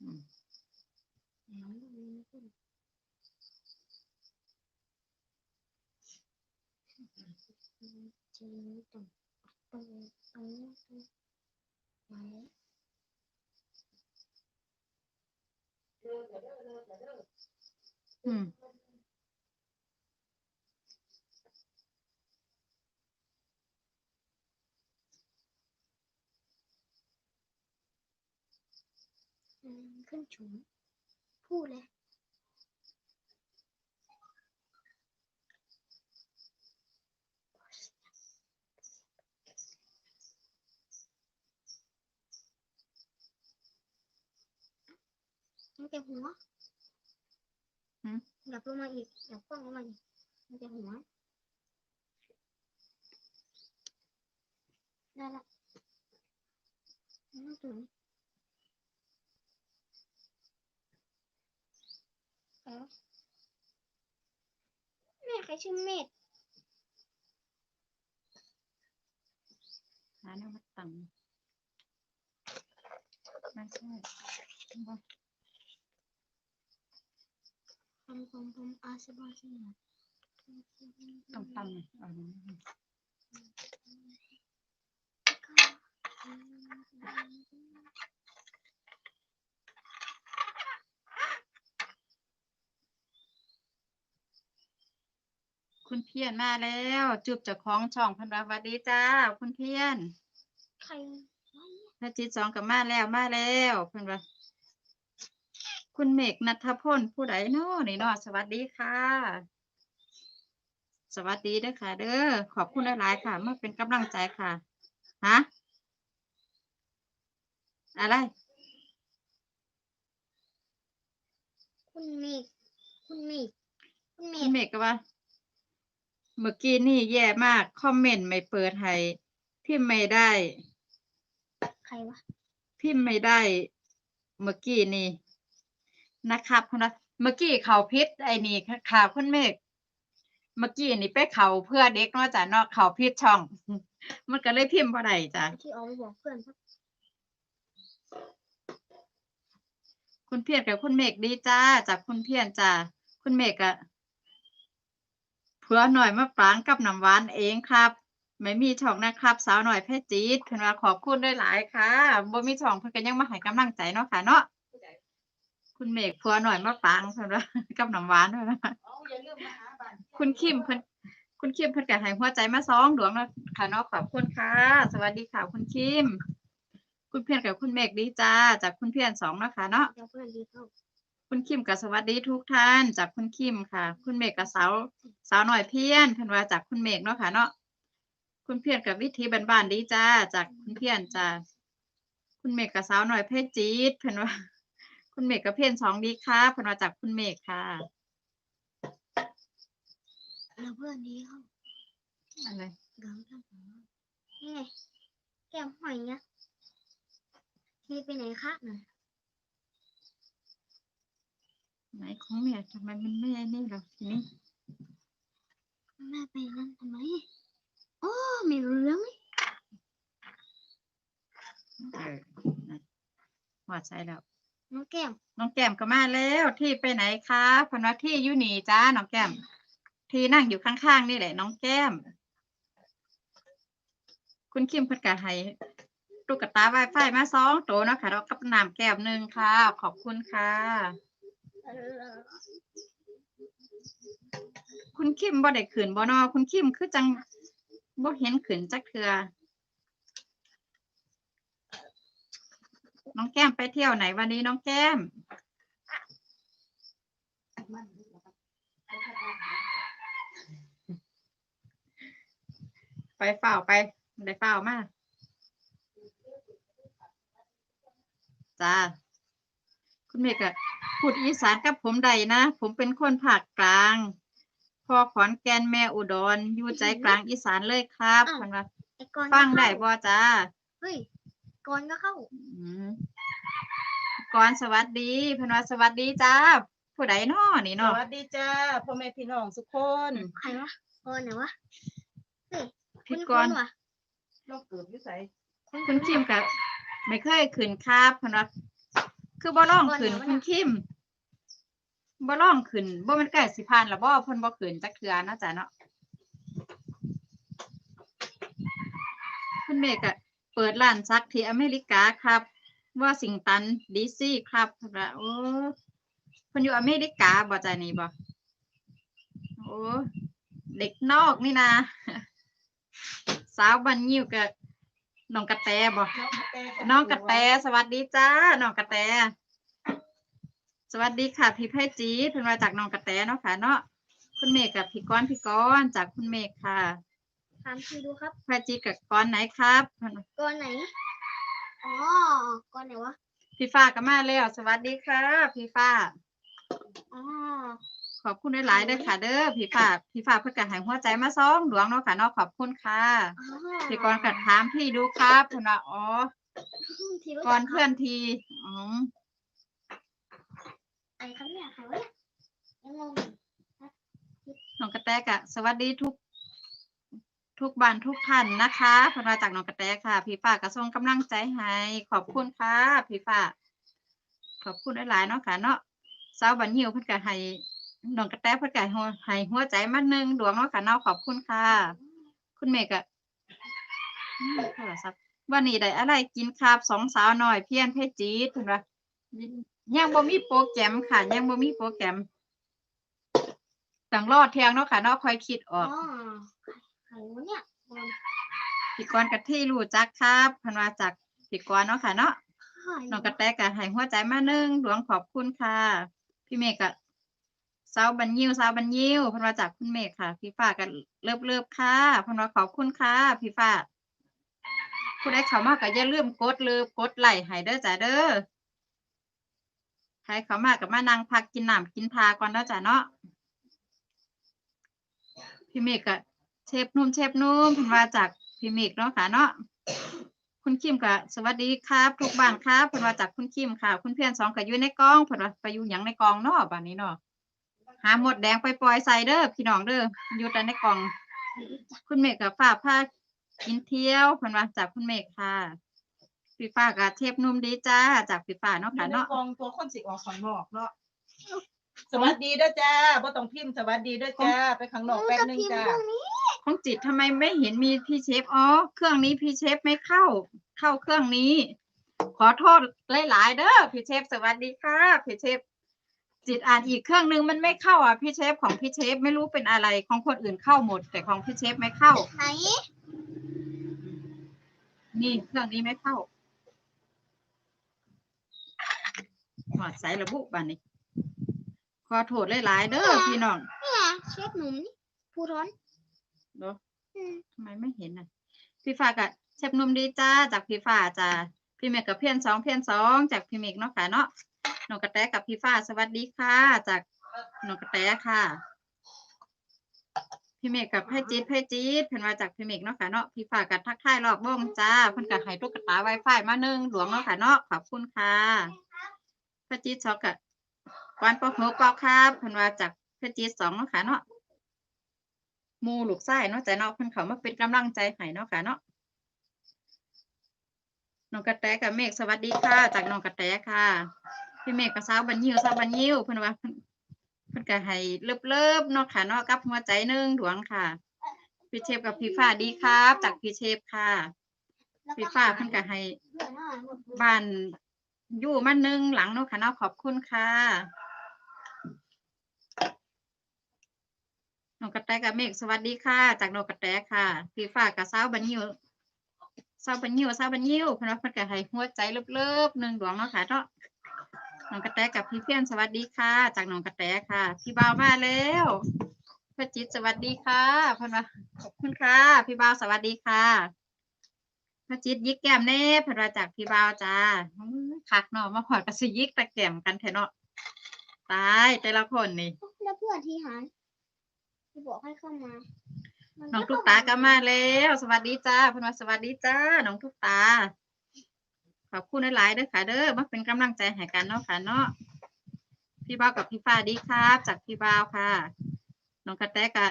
อืม น้องดูนี่ ขึ้นเจอตรงตรงตรงตรงไว้อืมอืมขึ้นฉุนพูดเลย มันจะหัวหืมอยากลงมาอีกอยากป้องลงมาอีกมันจะหัวได้ละน่าสวยเอ้าแม่ ใครชื่อเมธหาแนวมาตั้งไม่ใช่บ่คำคมคมอาสบาสนาต้องตั้งเอาหนึ่ง คุณเพียรมาแล้วจุบเจากของช่องเพันวาหวัดดีจ้า คุณเพียรใครพระจิตสองกับมาแล้วมาแล้วเพิ่นว่าคุณเมฆนัทพลผู้ใดเนาะนี่เนาะสวัสดีค่ะ สวัสดีเด้อค่ะ เด้อขอบคุณหลายๆค่ะมาเป็นกำลังใจค่ะฮะอะไร คุณเมฆคุณเมฆคุณเมคุฆณเมฆก็ว่า เมื่อกี้นี่แย่มาก คอมเมนต์ไม่เปิดให้พิมพ์ไม่ได้ ใครวะพิมพ์ไม่ได้ เมื่อกี้นี่นะครับคุณนะเมื่อกี้เขาพิษไอ้นี่ข่าวคุณเมฆเมื่อกี้นี่ไปเขาเพื่อเด็กเนาะจ้ะเนาะเขาพิษช่อง มันก็เลยพิมพ์บ่ได้จ้ะที่เอาไปบอกเพื่อนครับคุณเพียรกับคุณเมฆดีจ้าจากคุณเพียรจ้าคุณเมฆอะ เผื่อหน่อยมาปรางกับน้ำหวานเองครับ ไม่มีช่องนะครับ สาวหน่อยเพชรจีดเพิ่นว่าขอบคุณด้วยหลายค่ะบ่มีช่องเพิ่นก็ยังมาให้กำลังใจเนาะค่ะเนาะคุณเมฆเผื่อหน่อยมาปรางเพิ่นว่ากับน้ำหวานด้วยนะคุณคิมเพิ่นคุณคิมเพิ่นก็ให้หัวใจมาสองดวงแล้วค่ะเนาะขอบคุณค่ะ สวัสดีค่ะคุณคิม คุณเพียรกับคุณเมฆดีจ้าจากคุณเพียรสองเนาะค่ะเนาะเดี๋ยวเพื่อนดีเข้า คุณคิมกับสวัสดีทุกท่านจากคุณคิมค่ะ คุณเมฆกับสาวสาวหน่อยเพียรเพิ่นว่าจากคุณเมฆเนาะค่ะเนาะคุณเพียรกับวิธีบ้านๆดีจ้าจากคุณเพียรจ้าคุณเมฆกับสาวหน่อยเพชรจีดเพิ่นว่า คุณเมฆกับเพียรสองดีค่ะเพิ่นว่าจากคุณเมฆค่ะเดี๋ยวเพื่อนดีเข้าอะไรเดี๋ยวทำของนี่ไงแก้มหอยเนี่ยทีไปไหนคะน่ะ ไหนของแม่ทำไมมันไม่ไอ้นี่หรอทีนี้แม่ไปนั่นทำไมโอ้ไม่รู้เรื่องเลยเออนะหัวใจแล้ว น้องแก้ม น้องแก้มก็มาแล้วที่ไปไหนคะเพนว่าที่อยู่นี่จ้าน้องแก้ม ที่นั่งอยู่ข้างๆนี่แหละ น้องแก้ม คุณคิมเพิ่นก็ให้ตุ๊กตาไวไฟมาสองตัวเนาะค่ะแล้วกับน้ำแก้วหนึ่งค่ะ ขอบคุณค่ะเออ คุณคิมบ่ได้ขืนบ่นอคุณคิมคือจังบ่เห็นขืนจักเทือน้องแก้มไปเที่ยวไหนวันนี้น้องแก้ม ไปเฝ้าไปได้เฝ้ามากจ้าคุณเมฆอะ พูดอีสานกับผมใดนะ ผมเป็นคนภาคกลางพ่อขอนแก่นแม่อุดรอยู่ใจกลางอีสานเลยครับเพิ่นว่าไอ้กอนก็ฟังได้เข้าบ่จ้าเฮ้ยกอนก็เข้าอืมก่อนสวัสดีเพิ่นว่าสวัสดีจ้าผู้ใดน้อนี่สเนาะ วัสดีจ้าพ่อแม่พี่น้องทุกคนใครวะกอนไหนวะเฮ้ยพี่คุณก่อนวะเราเกิดอยู่ไสคุณคิมกับไม่เคยขึ้นครับเพิ่นว่าคือบ่ร้องขึ้นคุณคิม บ่ร้องขึ้นบ่มันใกล้สิผ่านแล้วบ่เพิ่นบ่ขึ้นจักเทื่อเนาะจ้ะเนาะคุณเมฆก็เปิดร้านซักที่อเมริกาครับว่าสิงตันดีซีครับโอ้เพิ่นอยู่อเมริกาบ่จ้ะนี่บ่โอ้เด็กนอกนี่นะสาวบันยิวกับน้องกระแตบ่น้องกระแตสวัสดีจ้าน้องกระแต สวัสดีค่ะ พี่ไพจีดเพิ่นมาจากน้องกระแตเนาะค่ะเนาะคุณเมฆกับพี่ก้อนพี่ก้อนจากคุณเมฆค่ะถามชื่อดูครับไพจีดกับก้อนไหนครับเพิ่นว่าก้อนไหนอ๋อก้อนไหนวะพี่ฟ้าก็มาแล้ว สวัสดีค่ะพี่ฟ้าอ๋อขอบคุณหลายๆเด้อค่ะเด้อพี่ฟ้าพี่ฟ้าเพิ่นก็ให้หัวใจมาสองดวงเนาะค่ะเนาะขอบคุณค่ะอ๋อพี่ก้อนก็ถามพี่ดูครับเพิ่นว่าอ๋อที่รู้จัก่อนคเพื่รัอบนทีอ๋อ ไอ้ครับเนี่ยใครวะเนี่ยยังงงน้องกระแตกะสวัสดีทุก ทุกบ้านทุกท่านนะคะพนมาจากน้องกระแตค่ะ พี่ฝ้ากระทรงกำลังใจให้ขอบคุณค่ะพี่ฝ้าขอบคุณหลายๆเนาะค่ะเนาะสาวบันยิวเพิ่นก็ให้น้องกระแตเพิ่นก็ให้หัวให้หัวใจมาหนึ่งดวงเนาะค่ะเนาะขอบคุณค่ะ คุณเมฆอะวันนี้ได้อะไรกินครับสองสาวหน่อยเพี้ยนเพชรจีดเพิ่นว่า ยังบ่มีโปรแกรมค่ะ ยังบ่มีโปรแกรมต้องรอเที่ยงเนาะค่ะเนาะค่อยคิดออ๋ออกใครวะเนี่ยพี่กรณ์กับที่รู้จักครับเพันว่าจากพี่กรณ์เนาะค่ะเนาะใครวน้องกระแตกะให้หัวใจมาหนึ่งหลวงขอบคุณค่ะ พี่เมฆกะสาวบันยิวสาวบันยิวเพันว่าจากคุณเมฆค่ะ พี่ฟ้ากันเลิบเลิบๆค่ะเพันว่าขอบคุณค่ะ พี่ฟ้าผู้ใดเข้ามาก็อย่าลืมกดเลิฟกดไลค์ให้เด้อจ้าเด้อ ใครเขามาก็มานั่งพักกินน้ำกินทาก่อนเด้อจ้าเนาะพี่เมฆกะเชฟนุ่มเชฟนุ่มพันว่าจากพี่เมฆเนาะค่ะเนาะคุณคิมก็สวัสดีครับทุกบ้านครับเพิ่นว่าจากคุณคิมค่ะ คุณเพื่อนสองก็อยู่ในกองเพิ่นว่าไปอยู่หยังในกองเนาะบ้านนี้เนาะหาหมดแดงไปปล่อยใส่เด้อพี่น้องเด้ออยู่แต่ในกอง คุณเมฆกับฝ้าพากินเที่ยวเพิ่นว่าจากคุณเมฆค่ะ พี่ฟ้ากับเทพหนุ่มดีจ้า จากพี่ฟ้าเนาะอยู่ค่ะในเนาะ กองตัวคนสิออกข้างนอกเนาะ สวัสดีเด้อจ้าบ่ต้องพิมพ์สวัสดีเด้อจ้า ไปข้างนอกแป๊บนึงจ้า ของจิตทำไมไม่เห็นมีพี่เชฟ อ๋อ เครื่องนี้พี่เชฟไม่เข้า เข้าเครื่องนี้ ขอโทษหลายๆเด้อ พี่เชฟสวัสดีค่ะ พี่เชฟ จิตอ่านอีกเครื่องนึงมันไม่เข้าอะพี่เชฟของพี่เชฟไม่รู้เป็นอะไรของคนอื่นเข้าหมด แต่ของพี่เชฟไม่เข้า ไหน นี่เครื่องนี้ไม่เข้า อดสายระบุบ้านนี้ขอโทษหลายๆเด้อพี่น้องเนี่ยเชฟหนุ่มนี่ผู้ร้อนเนาะอืมทำไมไม่เห็นน่ะ พี่ฟ้ากับเชฟหนุ่มดีจ้าจากพี่ฟ้าจ้าพี่เมกกับเพี้ยนสองเพี้ยนสองจากพี่เมกเนาะค่ะเนาะน้องกระแตกับพี่ฟ้าสวัสดีค่ะ จากน้องกระแตค่ะ พี่เมกกับไพ่จีดไพ่จีดเพิ่นมาจากพี่เมกเนาะค่ะเนาะพี่ฟ้ากับทักทายรอบวงจ้าเพิ่นกับให้ตุ๊กตาไวไฟมาหนึ่งหลวงเนาะค่ะเนาะขอบคุณค่ะ ไพ่จีดสองกับกวนปอกหัวกอกครับเพิ่นมาจากไพ่จีสองเนาะค่ะเนาะมูลูกไส้เนาะแต่เนาะเพิ่นเขามาเป็นกำลังใจให้เนาะค่ะเนาะน้องกระแตกับเมฆสวัสดีค่ะ จากน้องกระแตค่ะพี่เมฆกับสาวบันยิวสาวบันยิวเพิ่นว่าเพิ่นก็ให้เลิบๆเนาะค่ะเนาะกับหัวใจนึ่งดวงค่ะพี่เชฟกับพี่ฟ้าดีครับ จากพี่เชฟค่ะพี่ฟ้าเพิ่นก็ให้บ้าน อยู่มาหนึ่งหลังเนาะค่ะเนาะขอบคุณค่ะน้องกระแตกับเมฆสวัสดีค่ะ จากน้องกระแตค่ะพี่ฟ้ากับเสาบันยิวเสาบันยิวเสาบันยิวพนว่าเพิ่นก็ให้หัวใจเลิบๆหนึ่งดวงเนาะค่ะเนาะน้องกระแตกับพี่เพื่อนสวัสดีค่ะ จากน้องกระแตค่ะ พี่บ่าวมาแล้วพระจิตสวัสดีค่ะพนว่าขอบคุณค่ะ พี่บ่าวสวัสดีค่ะ พระจิตยิกแก้มแน่เพิ่นว่าจากพี่บ่าวจ้าอื้อคักเนาะมาพอดกับสิยิกตะแก้มกันแท้เนาะตายแต่ละคนนี่ แล้วเพื่อนที่หายที่บอกให้เข้ามามัน้องตุ๊กตาก็มาแล้ว สวัสดีจ้าเพิ่นว่าสวัสดีจ้าน้องตุ๊กตา ขอบคุณหลายๆเด้อค่ะ เด้อมาเป็นกำลังใจให้กันเนาะค่ะเนาะพี่บ่าวกับพี่ฟ้าดีครับ จากพี่บ่าวค่ะ น้องกระแตกับ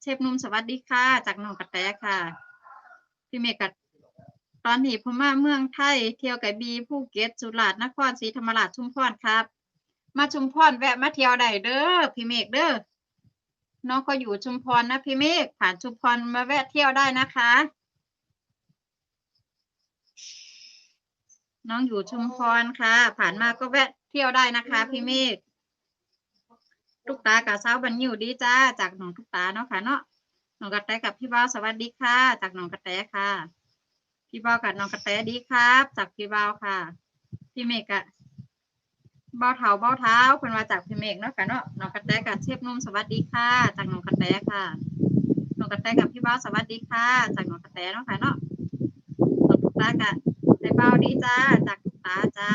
เชฟหนุ่มสวัสดีค่ะ จากน้องกระแตค่ะ พี่เมฆกับ ตอนนี้ผมมาเมืองไทย เที่ยวกับบีภูเก็ตสุราษฎร์นครศรีธรรมราชชุมพรครับ มาชุมพรแวะมาเที่ยวได้เด้อพี่เมฆเด้อน้องก็อยู่ชุมพรนะพี่เมฆผ่านชุมพรมาแวะเที่ยวได้นะคะ น้องอยู่ชุมพรค่ะ ผ่านมาก็แวะเที่ยวได้นะคะ พี่เมฆทุกตากับสาวบันยู่ดีจ้าจากหนองทุกตาเนาะค่ะเนาะหนองกระแตกับพี่บ้าสวัสดีค่ะ จากหนองกระแตค่ะ พี่บ้าวกับหนองกระแตดีครับ จากพี่บ้าวค่ะ พี่เมฆกะบ้าวเท้าบ้าวเท้าเพิ่นมาจากพี่เมฆเนาะค่ะเนาะหนองกระแตกับเชฟนุ่มสวัสดีค่ะ จากหนองกระแตค่ะหนองกระแตกับพี่บ้าวสวัสดีค่ะ จากหนองกระแตเนาะค่ะเนาะหนองทุกตากับไอ้บ้าวดีจ้า จากทุกตาจ้า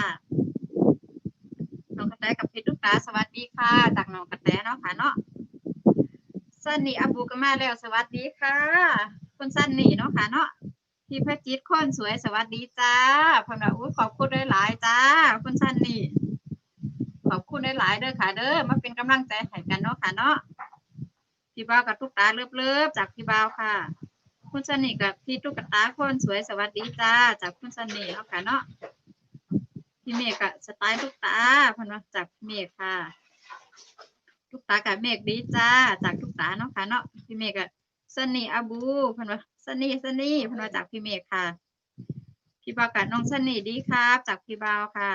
น้องกระแตกับพี่ตุ๊กตาสวัสดีค่ะ จากน้องกระแตเนาะค่ะเนาะสันนี่อบูก็มาแล้วสวัสดีค่ะคุณสันนี่เนาะค่ะเนาะ พี่พระจิตคนสวยสวัสดีจ้าพนว่าอุ้ยขอบคุณด้วยหลายจ้า คุณสันนี่ ขอบคุณด้วยหลายเด้อค่ะ เด้อมาเป็นกำลังใจให้กันเนาะค่ะเนาะพี่บ่าวกับตุ๊กตาเลิฟๆจากพี่บ่าวค่ะ คุณสันนี่กับพี่ตุ๊กตาคนสวยสวัสดีจ้า จากคุณสันนี่เนาะค่ะเนาะพี่เมฆอะสไตล์ลูกตาพันว่าจากพี่เมฆค่ะลูกตากับเมฆดีจ้าจากลูกตาเนาะค่ะเนาะพี่เมฆอะสนีอาบูพันว่า สนีสนีเพันว่าจากพี่เมฆค่ะ พี่บาวกับน้องสนีดีครับ จากพี่บาวค่ะ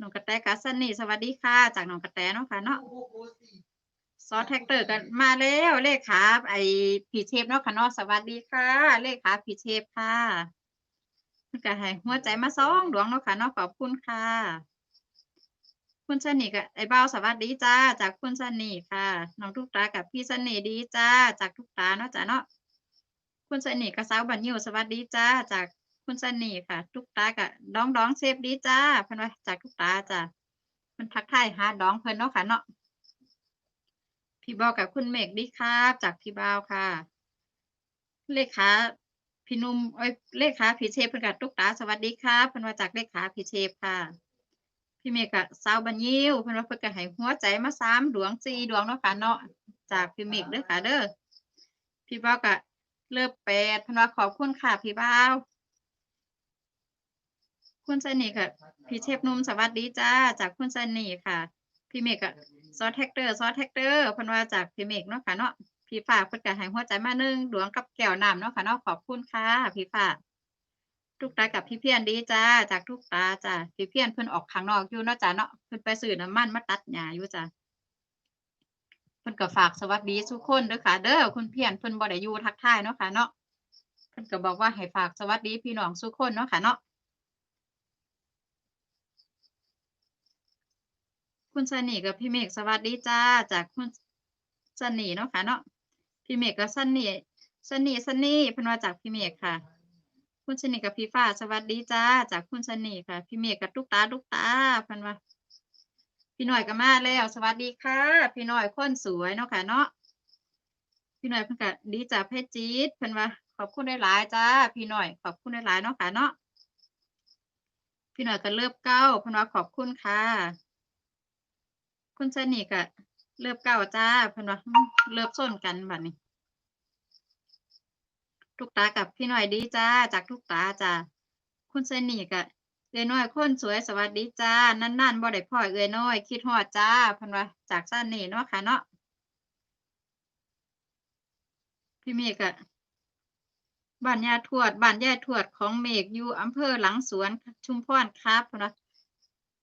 น้องกระแตกับสนีสวัสดีค่ะ จากน้องกระแตเนาะค่ะเนาะซอสแท็กเตอร์กันมาแล้วเลขาไอผีเชฟเนาะค่ะเนาะสวัสดีค่ะ เลขาผีเชฟค่ะมันก็ให้หัวใจมาสองดวงเนาะค่ะเนาะขอบคุณค่ะ คุณสนิทกับไอ้เบ้าสวัสดีจ้า จากคุณสนิทค่ะน้องทุกตากับพี่สนิทดีจ้า จากทุกตาเนาะจ้าเนาะ คุณสนิทกับสาวบัญญูสวัสดีจ้า จากคุณสนิทค่ะ ทุกตากับดองดองเซฟดีจ้าเพิ่นว่าจากทุกตาจ้ามันทักทายหาดองเพิ่นเนาะค่ะเนาะพี่บอกกับคุณเมฆดีครับ จากพี่บ่าวค่ะ เลขาพี่นุ่มเอ้ยเลขาพี่เชฟเพิ่นกับตุ๊กตาสวัสดีครับเพิ่นมาจากเลขาพี่เชฟค่ะพี่เมฆกับสาวบัญญิวเพิ่นว่าเพิ่นก็ให้หัวใจมาสามดวงสี่ดวงเนาะค่ะเนาะจากพี่เมฆเด้อค่ะเด้อพี่บ่าวก็ เลิฟแปดพิ่นว่าขอบคุณค่ะพี่บ่าว คุณสนิทค่ะพี่เชฟนุ่มสวัสดีจ้า จากคุณสนิทค่ะ พี่เมกซอสแท็กเตอร์ซอสแท็กเตอร์พิ่นว่าจากพี่เมฆเนาะค่ะเนาะพี่ฝากเพิ่นก็ให้หัวใจมาหนึ่งดวงกับแก้วน้ำเนาะค่ะเนาะขอบคุณค่ะพี่ฝากทุกตากับพี่เพียนดีจ้า จากทุกตาจ้าพี่เพียนเพิ่อนออกข้างนอกอยู่เนาะจ้าเนาะเพิ่อนไปซื้อน้ำมันมาตัดหญ้าอยู่จ้า พิ่นก็ฝากสวัสดีทุกคนเด้อค่ะ เด้อคุณเพียนเพิ่นบ่ได้อยู่ทักทายเนาะค่ะเนาะเพิ่นก็บอกว่าให้ฝากสวัสดีพี่น้องทุกคนเนาะค่ะเนาะคุณสนีกับพี่เมฆสวัสดีจ้าจากคุณสนีเนาะค่ะเนาะพี่เมฆกับซันนี่ซันนี่ซันนี่เพิ่นมาจากพี่เมฆค่ะ คุณสนิทกับพี่ฟ้าสวัสดีจ้าจากคุณสนิทค่ะ พี่เมฆกับตุ๊กตาตุ๊กตาเพิ่นว่า พี่หน่อยก็มาแล้ว สวัสดีค่ะ พี่หน่อยคนสวยเนาะค่ะเนาะพี่หน่อยเพิ่นก็ดีจ้าเพชรจีดเพิ่นว่าขอบคุณได้หลายจ้าพี่หน่อยขอบคุณได้หลายเนาะค่ะเนาะพี่หน่อยก็เลิฟเก้าเพิ่นว่าขอบคุณค่ะ คุณเสนิทก็เลิฟเก้าจ้าเพิ่นว่าเลิฟส้นกันบัดนี้ทุกตากับพี่หน่อยดีจ้าจากทุกตาจ้าคุณเสนิทกะ เอ้ยน้อยคนสวยสวัสดีจ้านานๆบ่ได้พ่อเอ้ยน้อย คิดฮอดจ้าเพิ่นว่าจากซ่านนี่เนาะค่ะเนาะพี่เมฆอะบ้านยาทวดบ้านยายทวดของเมฆอยู่อำเภอหลังสวนชุมพรครับเพิ่นว่า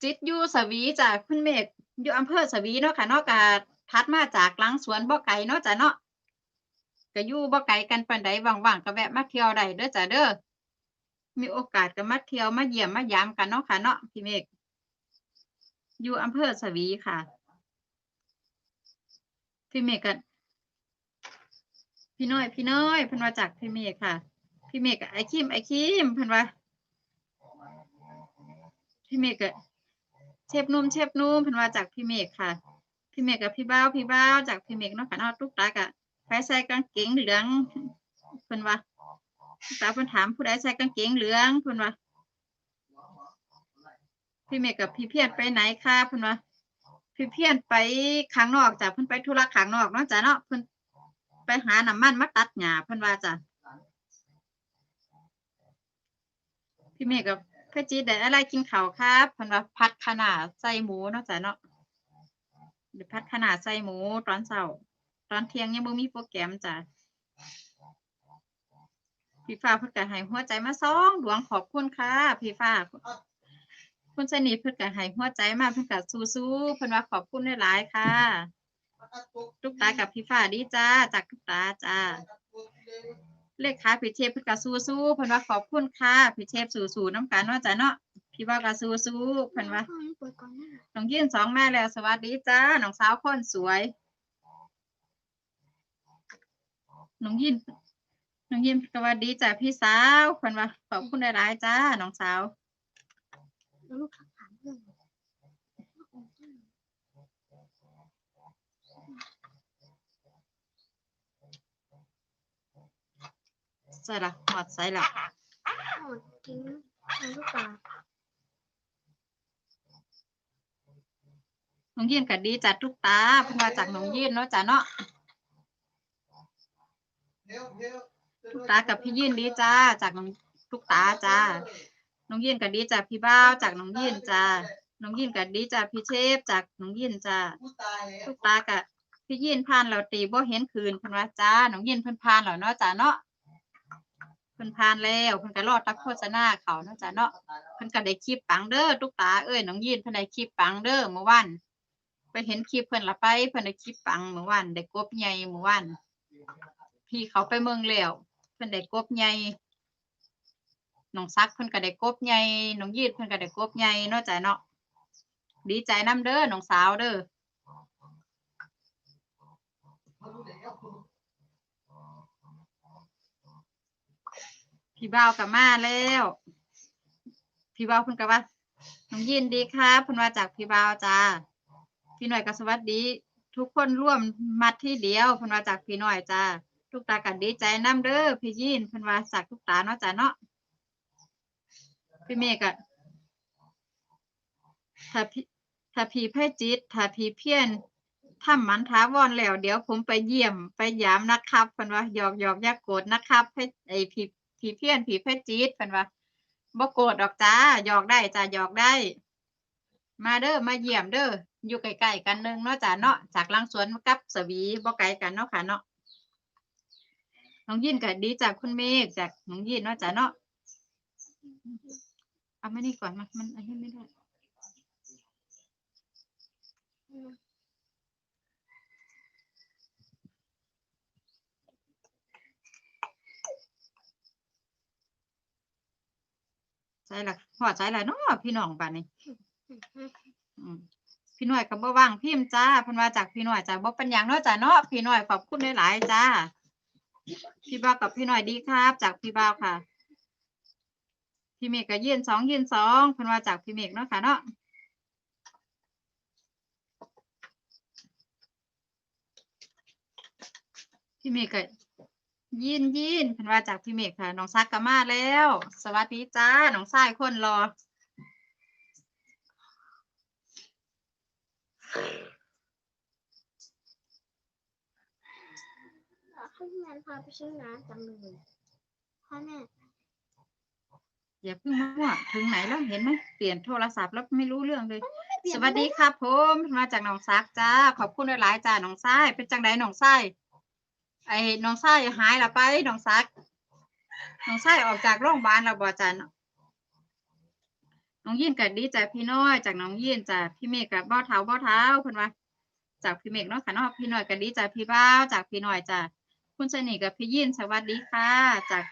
จิตอยู่สวีจ้าคุณเมฆอยู่อำเภอสวีเนาะค่ะเนาะกะถัดมาจากหลังสวนบ่ไกลเนาะจ้ะเนาะก็อยู่บ่ไกลกันปานใดว่างๆก็แวะมาเที่ยวได้เด้อจ้ะเด้อ มีโอกาสก็มาเที่ยวมาเยี่ยมมายามกันเนาะค่ะเนาะพี่เมฆอยู่อำเภอสวีค่ะ พี่เมฆก็พี่น้อยพี่น้อยเพิ่นว่าจากพี่เมฆค่ะ พี่เมฆก็ไอคิมไอคิมเพิ่นว่าพี่เมฆก็เชฟนุ่มเชฟนุ่มเพิ่นว่าจากพี่เมฆค่ะ พี่เมฆกับพี่บ้าวพี่บ้าวจากพี่เมฆเนาะค่ะเนาะทุกตากะใครใส่กางเกงเหลืองเพิ่นว่า ตาเพิ่นถามผู้ใดใส่กางเกงเหลืองเพิ่นว่าพี่เมฆกับพี่เพียรไปไหนคะเพิ่นว่าพี่เพียรไปข้างนอกจ้ะเพิ่นไปธุระข้างนอกเนาะจ้ะเนาะเพิ่นไปหาน้ำมันมาตัดหญ้าเพิ่นว่าจ้ะพี่เมฆกับพี่จีดได้อะไรกินข้าวครับเพิ่นว่าผัดขนาดใส่หมูเนาะจ้ะเนาะเดี๋ยวผัดขนาดใส่หมูตอนเช้าตอนเที่ยงยังบ่มีโปรแกรมจ้ะ พี่ฟ้าเพิ่นก็ให้หัวใจมาสองดวงขอบคุณค่ะพี่ฟ้าคุณสนิทเพิ่นก็ให้หัวใจมาเพิ่นก็สู้ๆเพิ่นว่าขอบคุณหลายๆค่ะทุกตากับพี่ฟ้าดีจ้าจากทุกตาจ้าเลขค้าพี่เชฟเพิ่นก็สู้ๆเพิ่นว่าขอบคุณค่ะพี่เชฟสู้ๆน้ำกันเนาะจ้ะเนาะพี่ว่าก็สู้ๆเพิ่นว่าพ่อให้เปิดก่อนนะน้องยื่นสองแม่แล้วสวัสดีจ้าน้องสาวคนสวยน้องยิน น้องยินสวัสดีจ้าพี่สาวเพิ่นว่าขอบคุณหลายๆจ้าน้องสาวแล้วลูกทักถามเรื่องใส่ละหอดใส่ละพ่อกินน้ำลูกปลาน้องยินก็ดีจ้าทุกตาเพิ่นว่าจากน้องยินเนาะจ้าเนาะ ทุกตากับพี่ยินดีจ้า จากน้องทุกตาจ้า น้องยินก็ดีจากพี่บ้าวจากน้องยินจ้า น้องยินก็ดีจากพี่เชฟจากน้องยินจ้า ทุกตากะพี่ยินผ่านเราตีบ่เห็นคืนเพิ่นว่าจ้า น้องยินเพิ่นผ่านแล้วเนาะจ้าเนาะเพิ่นผ่านแล้วเพิ่นก็รอตักโฆษณาเขาเนาะจ้าเนาะเพิ่นก็ได้คลิปปังเด้อทุกตาเอ้ยน้องยินเพิ่นได้คลิปปังเด้อเมื่อวานไปเห็นคลิปเพิ่นละไปเพิ่นได้คลิปปังเมื่อวานได้กบใหญ่เมื่อวานพี่เขาไปเมืองแล้ว พิ่นได้กบใหญ่น้องซักเพิ่นก็ได้กบใหญ่น้องยีดเพิ่นก็ได้กบใหญ่เนาะจ้ะเนาะดีใจนํเด้อน้องสาวเด้อพี่บ่าวก็มาแล้วพี่บ่าวเพิ่นก็ว่าน้องยินดีครับเพิ่นว่าจากพี่บ่าวจ้าพี่หน่อยก็สวัสดี ทุกคนร่วมมัดที่เดียวเพิ่นว่าจากพี่หน่อยจ้า ทุกตากันดีใจนํเด้อพี่ยินเพิ่นว่าจากทุกตาเนาะจ้าเนาะพี่เมฆอะถ้าพี่ถ้าพี่พ่จิตถ้าพี่เพี้ยนทำมันท้าวอนแล้ว เดี๋ยวผมไปเยี่ยมไปยามนะครับเพิ่นว่าหยอกหยอกย่าโกรธนะครับไอพี่พี่เพี้ยนพี่ไพ่จิตเพิ่นว่าบ่โกรธดอกจ้าหยอกได้จ้าหยอกได้ มาเด้อมาเยี่ยมเด้ออยู่ใกล้ๆกันนึงเนาะจ้าเนาะจากลังสวนกับสวีบ่ไกลกันเนาะค่ะเนาะ น้องยินก็ดีจากคุณเมฆจากน้องยินเนาะจ้าเนาะเอามานี่ก่อนมันมันอันนี้ไม่ได้ใช่ละพอใจละเนาะพี่น้องบ้านนี้พี่หน่อยก็บ่ว่างพิมพ์จ้าพิ่นว่าจากพี่หน่อยจ้าบ่เป็นหยังเนาะจ้าเนาะพี่หน่อยขอบคุณหลายๆจ้า พี่บ่าวกับพี่หน่อยดีครับ จากพี่บ่าวค่ะ พี่เมฆก็ยืนสองยืนสองเพิ่นว่าจากพี่เมฆเนาะค่ะเนาะพี่เมฆก็ยินยินเพิ่นว่าจากพี่เมฆค่ะน้องซักก็มาแล้ว สวัสดีจ้าน้องชายคนรอ ให้แมนพาไปชื่อนะจังเลยพ่อแม่อย่าเพิ่งมั่วถึงไหนแล้วเห็นไหมเปลี่ยนโทรศัพท์แล้วไม่รู้เรื่องเลย สวัสดีครับผมมาจากหนองซักจ้า ขอบคุณหลายๆจ้าหนองทรายเป็นจังไดหนองทรายไอ้หนองทรายหายและไปหนองซักหนองทรายออกจากโรงพยาบาลแล้วบ่จ้าน้องยินกับดีใจพี่น้อยจากน้องยินจ้าพี่เมฆกับบ่อเท้าบ่อเท้าเพิ่นว่าจากพี่เมฆเนาะค่ะเนาะพี่น้อยกับดีใจพี่บ้าวจากพี่น้อยจ้า คุณสนิทกับพี่ยินสวัสดีค่ะ จาก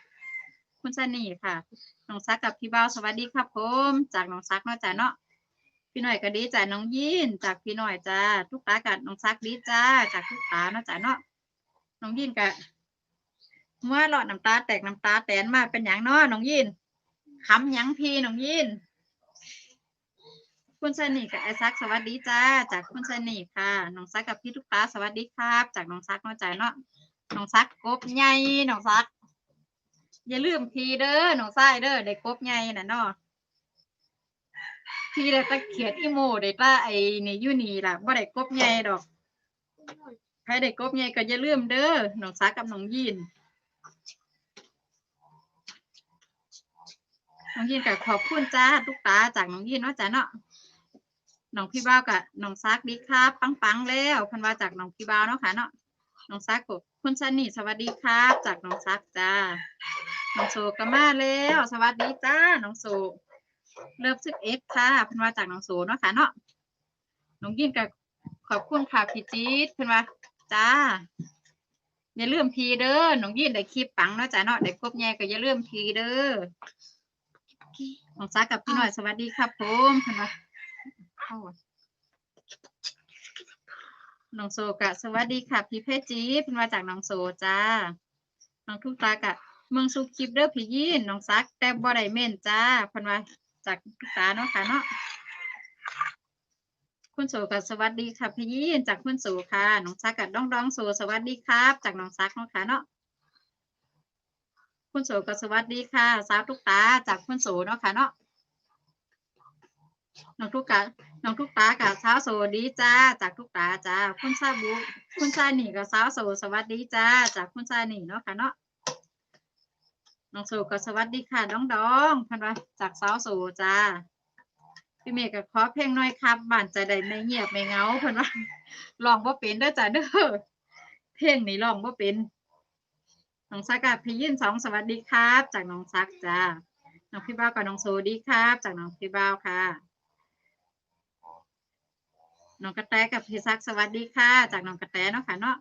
คุณสนิทค่ะน้องซักกับพี่เบ้าสวัสดีครับผมจากน้องซักเนาะจ้าเนาะพี่หน่อยก็ดีจ้ะน้องยินจากพี่หน่อยจ้าทุกตากับน้องซักดีจ้าจากทุกตาเนาะจ้ะเนาะน้องยินกะเมื่อหลอดน้ำตาแตกน้ำตาแตนมาเป็นอย่างเนาะน้องยินคำหยังพี่น้องยินคุณสนิทกับไอซักสวัสดีจ้า จากคุณสนิทค่ะน้องซักกับพี่ทุกตาสวัสดีครับ จากน้องซักเนาะจ้ะเนาะ น้องซักกบใหญ่น้องซัก อย่าลืมพีเด้อน้องไส้เด้อได้กบใหญ่น่ะเนาะพี่ได้ตะเขียดอีโมได้ตาไอ้นี่ยูนี่ล่ะบ่ได้กบใหญ่ดอกใครได้กบใหญ่ก็อย่าลืมเด้อน้องซักกับน้องยินน้องยินกับขอบคุณจ้าทุกตาจากน้องยินเนาะจ้าเนาะน้องพี่บ้าวกับน้องซักดีครับ ปังๆแล้วพันว่าจากน้องพี่บ้าวเนาะค่ะเนาะน้องซักกบ คุณสนิทสวัสดีครับ จากน้องซักจ้า น้องโซก็มาแล้ว สวัสดีจ้า น้องโซเลิฟซึกเอ็กค่ะเพันว่าจากน้องโซเนาะค่ะเนาะ น้องยินกับขอบคุณค่ะพี่จี๊ดเพันว่าจ้า อย่าลืมพีเด้อ น้องยินได้คลิปปังเนาะจ้าเนาะได้กบแย่ก็อย่าลืมพีเด้อ น้องซักกับพี่หน่อยสวัสดีครับผมเพิ่นว่า น้องโซกะ สวัสดีค่ะ พี่เพชรจีเพิ่นมาจากน้องโซจ้า น้องทุกตากะ เมืองสุคลิปเด้อพี่ยินน้องซัก แต่บ่ได้เม่นจ้าเพิ่นว่าจากทุกตาเนาะค่ะเนาะ คุณโซกะสวัสดีค่ะพี่ยินจากคุณโซค่ะ น้องซักกะด้องดองโซสวัสดีครับ จากน้องซักเนาะค่ะเนาะ คุณโสก็สวัสดีค่ะสาวทุกตาจากคุณโสเนาะค่ะเนาะ น้องทุกกะน้องทุกตากับสาวโสดีจ้า จากทุกตาจ้า คุณซาบุ คุณซาหนีกับสาวโสสวัสดีจ้า จากคุณซาหนีเนาะค่ะเนาะ น้องโสก็สวัสดีค่ะน้องดองพันว่าจากสาวโสจ้า พี่เมย์ก็ขอเพลงหน่อยครับบ้านใจใดไม่เงียบไม่เงาพันว่าลองบ่เป็นเด้อจ้าเด้อ เพลงนี้ลองบ่เป็นน้องซักกับพี่ยินสองสวัสดีครับ จากน้องซักจ้า น้องพี่บ้าวกับน้องโซดีครับ จากน้องพี่บ้าวค่ะ น้องกระแตกับพี่ซักสวัสดีค่ะ จากน้องกระแตเนาะค่ะเนาะ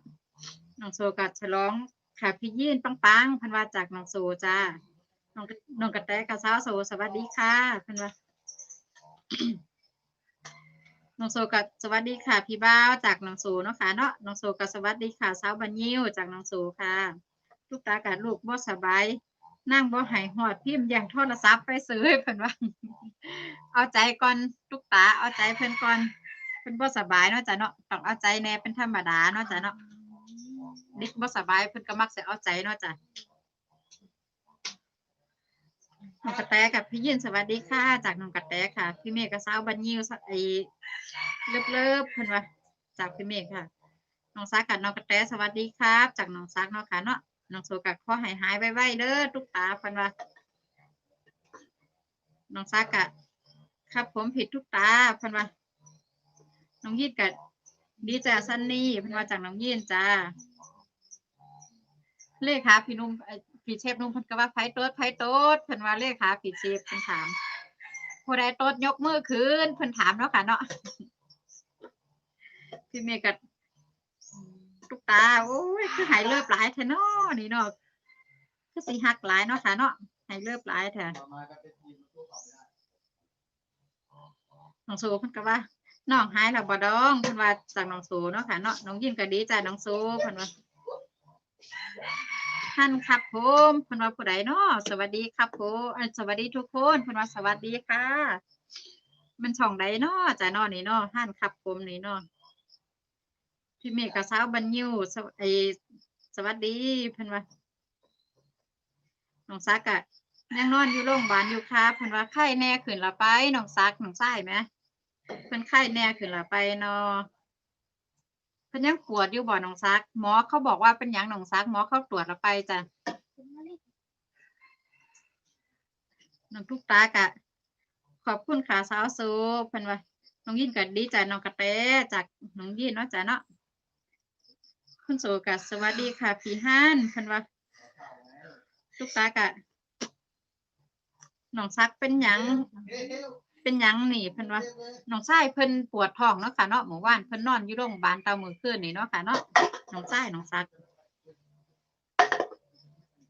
น้องโซกับฉลองค่ะพี่ยินปังปังพันว่าจากน้องโซจ้าน้องน้องกระแตกับสาวโซสวัสดีค่ะพันว่าน้องโซกับสวัสดีค่ะ พี่บ้าวจากน้องโซเนาะค่ะเนาะน้องโซกับสวัสดีค่ะสาวบันยิวจากน้องโซค่ะลูกตากับลูกบ่สบายนั่งบ่หายหอดพิมพ์อย่างโทรศัพท์ไปซื้อให้เพิ่นว่า เอาใจก่อนลูกตาเอาใจเพิ่นก่อน เพิ่นบ่สบายเนาะจ้ะเนาะต้องเอาใจแน่เป็นธรรมดาเนาะจ้ะเนาะเด็กบ่สบายเพิ่นก็มักสิเอาใจเนาะจ้ะน้องกระแตกับพี่ยินสวัสดีค่ะ จากน้องกระแตค่ะ พี่เมฆกับสาวบันยิวไอเลิฟๆเพิ่นว่าจากพี่เมฆค่ะน้องซักกับน้องกระแตสวัสดีครับ จากน้องซักเนาะค่ะเนาะน้องโซกับข้อหายหายไวๆเด้อทุกตาเพันว่าน้องซักกะครับผมผิดทุกตาเพันว่า น้องยีดกับดีจ้าซันนี่เพันว่าจากน้องยีนจ้า เลขาพี่นุ่มเอ่อพี่เชฟนุ่มเพันก็ว่าไผโต๊ดไผโต๊ดเพันว่าเลขาพี่เชฟเพิ่นถามผู้ใดโต๊ดยกมือขึ้นเพิ่นถามเนาะค่ะเนาะ พี่เมย์กับตุกตาโอ้ยคือหายเลิบหลายแท้เนาะนี่เนาะคือสิหักหลายเนาะค่ะเนาะหายเลิบหลายแท้ น้องโซเพิ่นก็ว่า น้องหายแล้วบ่ดองเพิ่นว่าจากน้องโซเนาะค่ะเนาะน้องยินก็ดีใจน้องโซเพิ่นว่าท่านครับผมเพิ่นว่าผู้ใดเนาะสวัสดีครับผมสวัสดีทุกคนเพิ่นว่าสวัสดีค่ะ มันช่องใดเนาะจ้ะเนาะนี่เนาะท่านครับผมนี่เนาะพี่เมฆกับสาวบันยิวสวไอสวัสดีเพิ่นว่าน้องซักอะยังนอนอยู่โรงพยาบาลอยู่ครับเพิ่นว่าไข้แน่ขึ้นละไปน้องซักน้องซ้ายไหม เพิ่นไข้แน่ขึ้นละไปเนาะเพิ่นยังปวดอยู่บ่น้องซัก หมอเขาบอกว่าเป็นหยังหนองซัก หมอเขาตรวจละไปจ้ะน้องทุกตากะ ขอบคุณค่ะสาวโซเพิ่นว่าน้องยินก็ดีใจน้องกระแตจากน้องยินเนาะจ้ะเนาะคุณโสกัสสวัสดีค่ะพี่ฮันเพิ่นว่าลูกตากะน้องซักเป็นหยัง เป็นหยังนี่เพิ่นว่าน้องชายเพิ่นปวดท้องเนาะค่ะเนาะเมื่อวานเพิ่นนอนอยู่โรงพยาบาลเตามือคืนนี่เนาะค่ะเนาะน้องชายน้องซัก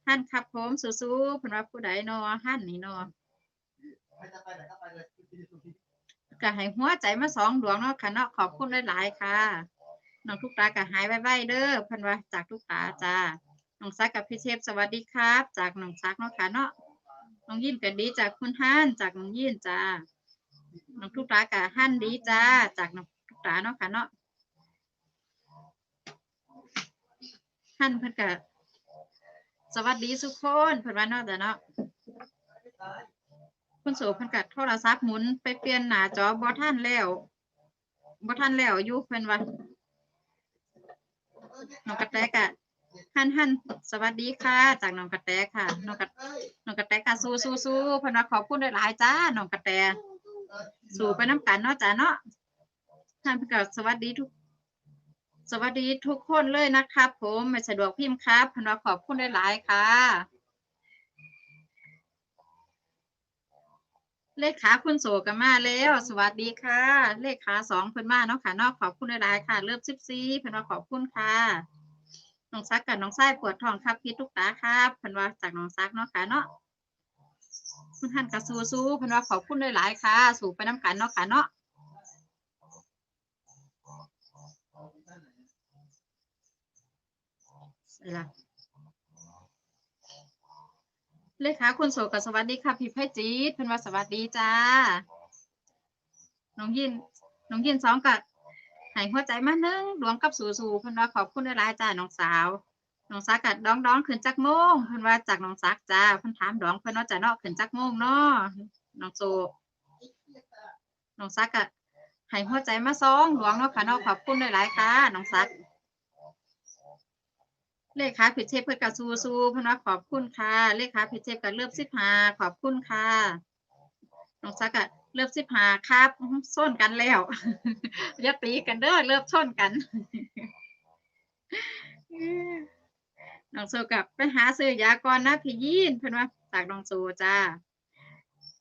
ท่านครับผมสู้ๆเพิ่นว่าผู้ใดเนาะท่านนี่เนาะก็ให้หัวใจมาสองดวงเนาะค่ะเนาะขอบคุณหลายๆค่ะน้องทุกตาก็หายไวๆเด้อเพิ่นว่าจากทุกตาจ้าน้องซักกับพี่เชฟสวัสดีครับ จากน้องซักเนาะค่ะเนาะน้องยินก็ดีจากคุณฮั่นจากน้องยินจ้า น้องทุกตากับฮั่นดีจ้า จากน้องทุกตาเนาะค่ะเนาะฮั่นเพิ่นก็สวัสดีทุกคนเพิ่นว่าเนาะจ้ะเนาะคุณโสเพิ่นก็โทรศัพท์หมุนไปเปลี่ยนหน้าจอบ่ทันแล้วบ่ทันแล้วอยู่เพิ่นว่าน้องกระแตกะฮันฮันสวัสดีค่ะ จากน้องกระแตค่ะน้องกระน้องกระแตค่ะสู้สู้สู้เพิ่นว่าขอบคุณหลายๆจ้าน้องกระแต สู้ไปน้ำกันเนาะจ้าเนาะท่านพิ่นก็สวัสดีทุก สวัสดีทุกคนเลยนะครับผมไม่สะดวกพิมพ์ครับพนว่าขอบคุณหลายๆค่ะ เลขาคุณโสกันมาแล้ว สวัสดีค่ะ เลขาสองเพิ่นมาเนาะค่ะเนาะขอบคุณหลายๆค่ะ เริ่มสิบสี่เพิ่นว่าขอบคุณค่ะน้องซักกับน้องไส้ปวดท้องครับพิษทุกตาครับเพิ่นว่าจากน้องซักเนาะค่ะเนาะ คุณท่านกระสู้สู้เพิ่นว่าขอบคุณหลายๆค่ะ สู่ไปน้ำกันเนาะค่ะเนาะใส่ละเลขาคุณโสกับสวัสดีค่ะพี่ไพจีดเพิ่นว่าสวัสดีจ้า น้องยิน น้องยินสองกับใหายหัวใจมาหนึ่งดวงกับสู่สู่เพิ่นว่าขอบคุณหลายๆจ้าน้องสาว น้องซักกับดองดองขึ้นจักโมงเพิ่นว่าจากน้องซักจ้าเพิ่นถามดองเพิ่นว่าจะเนาะขึ้นจักโมงเนาะน้องโซน้องซักกับใหายหัวใจมาสองดวงเนาะค่ะเนาะขอบคุณหลายๆค่ะน้องซักเลขาผิดเชฟเพื่อกับซูซูเพิ่นว่าขอบคุณค่ะ เลขาผิดเชฟกับเลือบสิบหาขอบคุณค่ะน้องซักอะเลือบสิบหาครับส้นกันแล้วอย่าตีกันเด้อเลือบชนกัน น้องโซกับไปหาซื้อยาก่อนนะพี่ยีนเพิ่นว่าจากน้องโซจ้า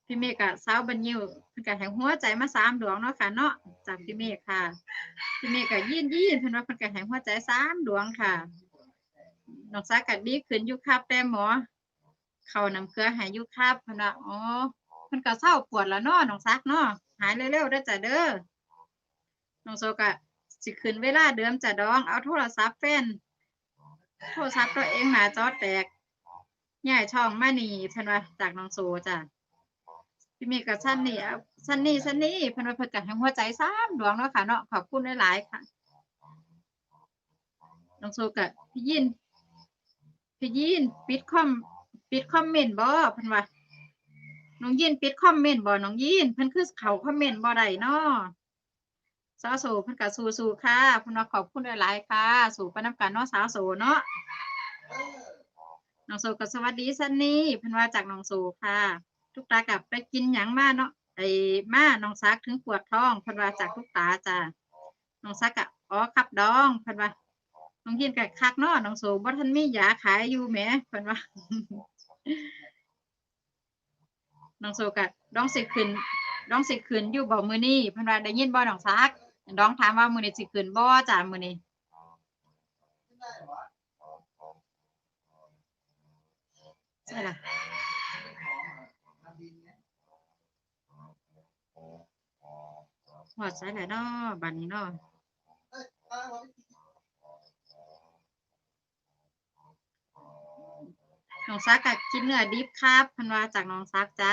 พี่เมฆกับสาวบัญญิวเพิ่นก็แห่งหัวใจมาสามดวงเนาะค่ะเนาะจากพี่เมฆค่ะพี่เมฆกับยีนยีนเพิ่นว่าเพิ่นก็แห่งหัวใจสามดวงค่ะน้องซักกัดีขึ้นยู่ครับแต่หมอ เขาน้ำเกลือหายยู่ครับเพิ่นว่าอ๋อเพิ่นก็เศร้าปวดแล้วเนาะน้องซักเนาะหายเร็วๆเด้จ้ะเด้อน้องโซกะสิขึ้นเวลาเดิมจะดองเอาโทรศัพท์แฟน โทรศัพท์ตัวเองหนาจอแตกย้ายช่องมานี่เพิ่นว่าจากน้องโซจ้ะพี่เมฆกับชั้นนี่เอาชั้นนี่ชั้นนี่เพิ่นว่าเพิ่นก็ให้หัวใจสามดวงเนาะค่ะเนาะขอบคุณหลายๆค่ะ น้องโซกะพี่ยินพี่ยินปิดคอมปิดคอมเมนต์บ่เพิ่นว่าน้องยินปิดคอมเมนต์บ่น้องยินเพิ่นคือเขาคอมเมนต์บ่ได้เนาะ สาวโสเพิ่นก็สู้ๆค่ะเพิ่นว่าขอบคุณหลายๆค่ะ สู่ไปนํกันเนาะสาวโสเนาะน้องโสก็สวัสดีซันนี่เพิ่นว่าจากน้องโสค่ะ ทุกตากับไปกินหยังมาเนาะไอ้มาน้องซักถึงปวดท้องเพิ่นว่าจากทุกตาจ้ะน้องซักก็อ๋อครับดองเพิ่นว่าน้องยินกับคักเนาะน้องโสบ่ทันมียาขายอยู่แหมเพิ่นว่าน้องโซกะดองสิขึ้นดองสิขึ้นอยู่บ่มือนี้เพิ่นว่าได้ยินบ่น้องซัก ดองถามว่ามือนี้สิขึ้นบ่จ้ามือนี้ใช่ล่ะฮอดใส่แล้วเนาะบัดนี้เนาะน้องซักกะกินเนื้อดิบครับพันว่าจากน้องซักจ้า